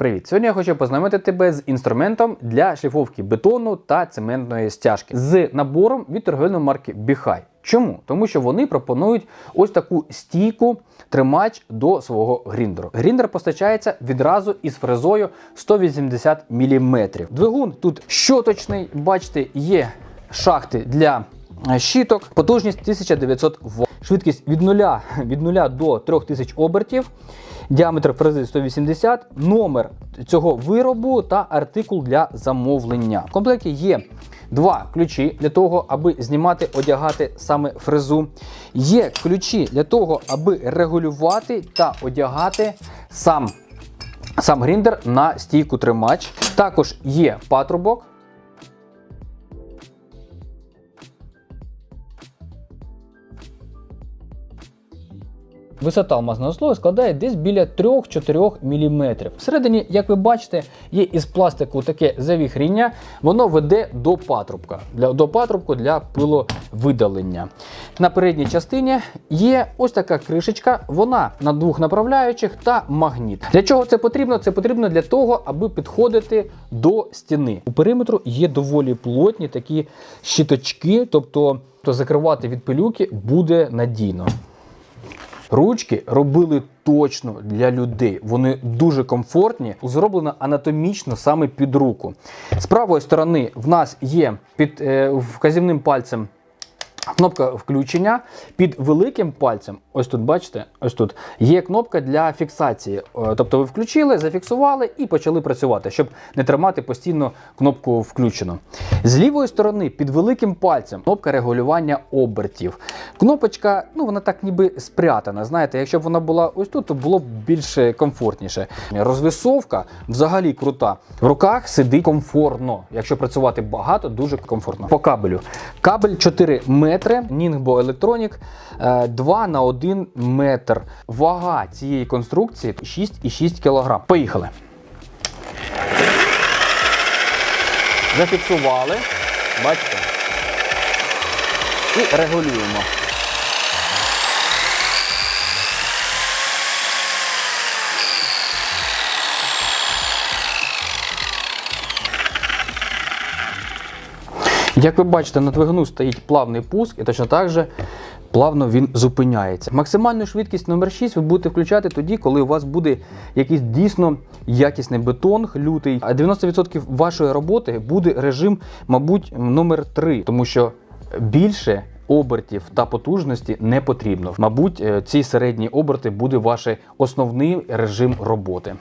Привіт! Сьогодні я хочу познайомити тебе з інструментом для шліфовки бетону та цементної стяжки з набором від торговельної марки Біхай. Чому? Тому що вони пропонують ось таку стійку тримач до свого гріндеру. Гріндер постачається відразу із фрезою 180 мм. Двигун тут щоточний, бачите, є шахти для е, щиток, потужність 1900 Вт. Швидкість від 0, від 0 до 3000 обертів, діаметр фрези 180, номер цього виробу та артикул для замовлення. В комплекті є два ключі для того, аби знімати, одягати саме фрезу. Є ключі для того, аби регулювати та одягати сам, сам гріндер на стійку тримач. Також є патрубок. Висота алмазного слою складає десь біля 3-4 мм. Всередині, як ви бачите, є із пластику таке завіхріння, воно веде до патрубка, для, до патрубку для пиловидалення. На передній частині є ось така кришечка, вона на двох направляючих та магніт. Для чого це потрібно? Це потрібно для того, аби підходити до стіни. У периметру є доволі плотні такі щиточки, тобто то закривати від пилюки буде надійно. Ручки робили точно для людей. Вони дуже комфортні, зроблено анатомічно саме під руку. З правої сторони в нас є під е, вказівним пальцем. Кнопка включення під великим пальцем, ось тут бачите, ось тут є кнопка для фіксації. Е, Тобто ви включили, зафіксували і почали працювати, щоб не тримати постійно кнопку включено. З лівої сторони під великим пальцем кнопка регулювання обертів. Кнопочка, ну вона так ніби спрятана. Знаєте, якщо б вона була ось тут, то було б більш комфортніше. Розвісовка взагалі крута. В руках сидить комфортно. Якщо працювати багато, дуже комфортно. По кабелю. Кабель 4 метри, Ningbo Electronic е, 2 на 1 метр. Вага цієї конструкції 6,6 кг. Поїхали. Зафіксували. Бачите? І регулюємо. Як ви бачите, на двигуну стоїть плавний пуск, і точно так же плавно він зупиняється. Максимальну швидкість номер 6 ви будете включати тоді, коли у вас буде якийсь дійсно якісний бетон, лютий. А 90% вашої роботи буде режим, мабуть, номер 3, тому що більше. Обертів та потужності не потрібно. Мабуть, е, ці середні оберти буде ваш основний режим роботи.